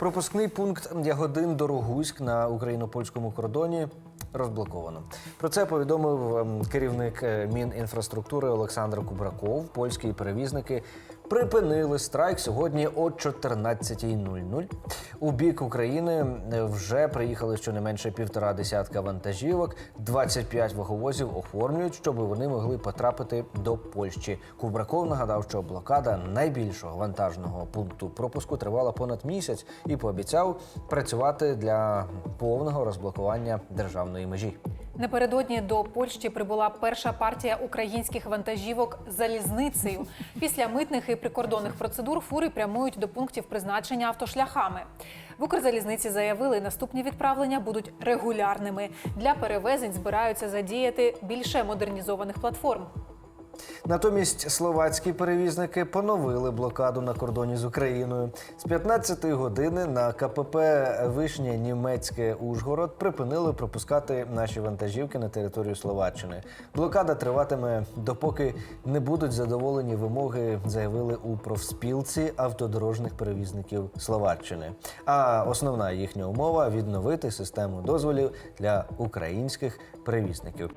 Пропускний пункт Ягодин Дорогуськ на україно-польському кордоні розблоковано. Про це повідомив ем, керівник е, Мінінфраструктури Олександр Кубраков. Польські перевізники припинили страйк сьогодні о 14.00. У бік України е, вже приїхали щонайменше півтора десятка вантажівок. 25 ваговозів оформлюють, щоб вони могли потрапити до Польщі. Кубраков нагадав, що блокада найбільшого вантажного пункту пропуску тривала понад місяць і пообіцяв працювати для повного розблокування державної межі. Напередодні до Польщі прибула перша партія українських вантажівок залізницею. Після митних і прикордонних процедур фури прямують до пунктів призначення автошляхами. В Укрзалізниці заявили, наступні відправлення будуть регулярними. Для перевезень збираються задіяти більше модернізованих платформ. Натомість словацькі перевізники поновили блокаду на кордоні з Україною. З 15-ї години на КПП Вишня Німецьке Ужгород припинили пропускати наші вантажівки на територію Словаччини. Блокада триватиме допоки не будуть задоволені вимоги, заявили у профспілці автодорожних перевізників Словаччини. А основна їхня умова відновити систему дозволів для українських перевізників.